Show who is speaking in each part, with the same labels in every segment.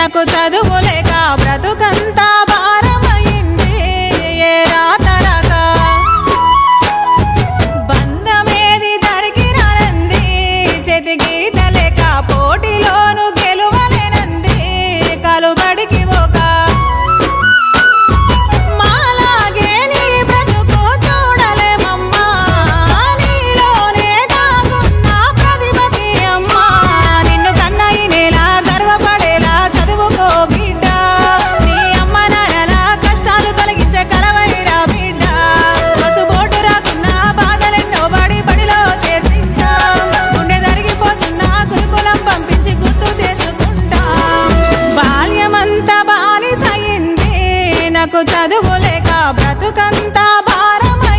Speaker 1: నాకు చదువులేక ఎందుకు చదువులేక బ్రతుకంతా భారమ.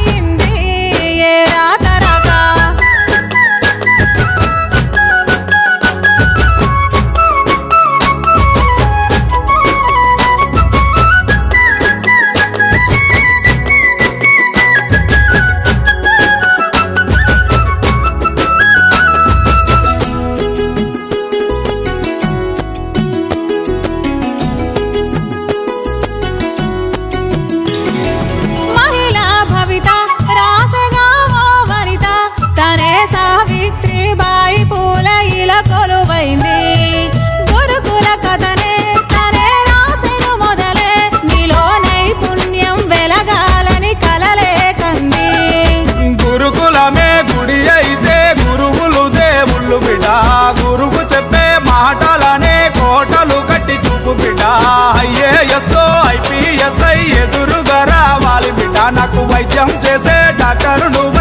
Speaker 1: గురుకుల కొలువైంది. గురుకుల కథనే తనే రాసెను మొదలే. నీలో నైపుణ్యం వెలగాలని కలలే కంది.
Speaker 2: గురుకులమే గుడి అయితే గురువులు దేవుళ్ళు బిడ్డ. గురువు చెప్పే మాటలనే కోటలు కట్టి చూపు బిడ్డ. ఐఏఎస్ఓ ఐపీఎస్ఐ ఎదురుగా రావాలి బిడ్డ. నాకు వైద్యం చేసే డాక్టర్ నువ్వు